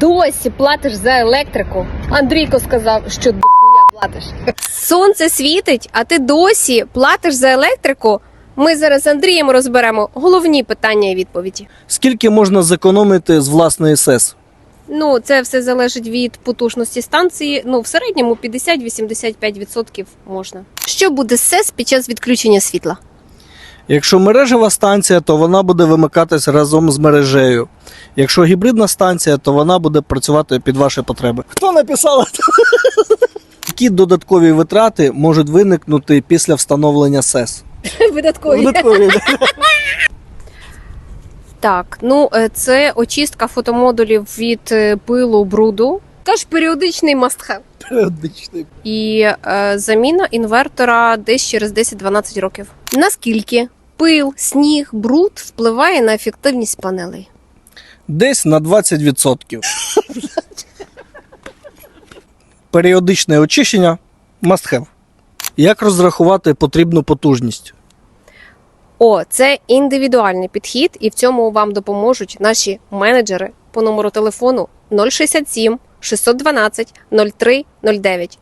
Досі платиш за електрику. Андрійко сказав, що дохуя платиш. Сонце світить, а ти досі платиш за електрику. Ми зараз з Андрієм розберемо головні питання і відповіді. Скільки можна зекономити з власної СЕС? Ну, це все залежить від потужності станції. Ну, в середньому 50-85% можна. Що буде з СЕС під час відключення світла? Якщо мережева станція, то вона буде вимикатись разом з мережею. Якщо гібридна станція, то вона буде працювати під ваші потреби. Хто написав? Які додаткові витрати можуть виникнути після встановлення СЕС? Видаткові. Додаткові. Так, ну е, це очистка фотомодулів від е, пилу, бруду. Тож періодичний must-have. Періодичний. І е, заміна інвертора десь через 10-12 років. Наскільки пил, сніг, бруд впливає на ефективність панелей? Десь на 20%. Періодичне очищення must have. Як розрахувати потрібну потужність? О, це індивідуальний підхід, і в цьому вам допоможуть наші менеджери по номеру телефону 067 612 0309.